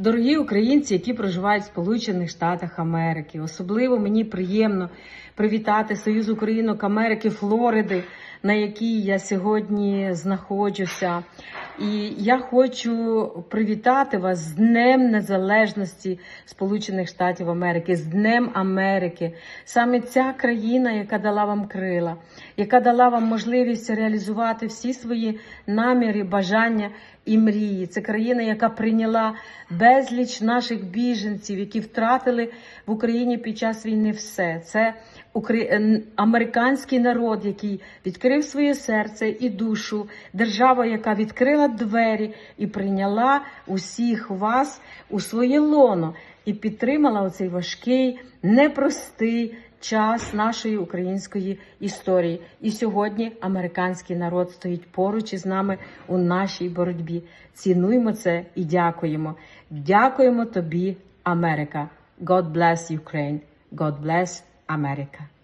Дорогі українці, які проживають в Сполучених Штатах Америки, особливо мені приємно привітати Союз Українок Америки Флориди, на якій я сьогодні знаходжуся. І я хочу привітати вас з Днем Незалежності Сполучених Штатів Америки, з Днем Америки. Саме ця країна, яка дала вам крила, яка дала вам можливість реалізувати всі свої наміри, бажання і мрії. Це країна, яка прийняла безліч наших біженців, які втратили в Україні під час війни все. Це американський народ, який відкрив своє серце і душу, держава, яка відкрила двері і прийняла усіх вас у своє лоно і підтримала оцей важкий, непростий час нашої української історії. І сьогодні американський народ стоїть поруч із нами у нашій боротьбі. Цінуємо це і дякуємо. Дякуємо тобі, Америка. God bless Ukraine. God bless America.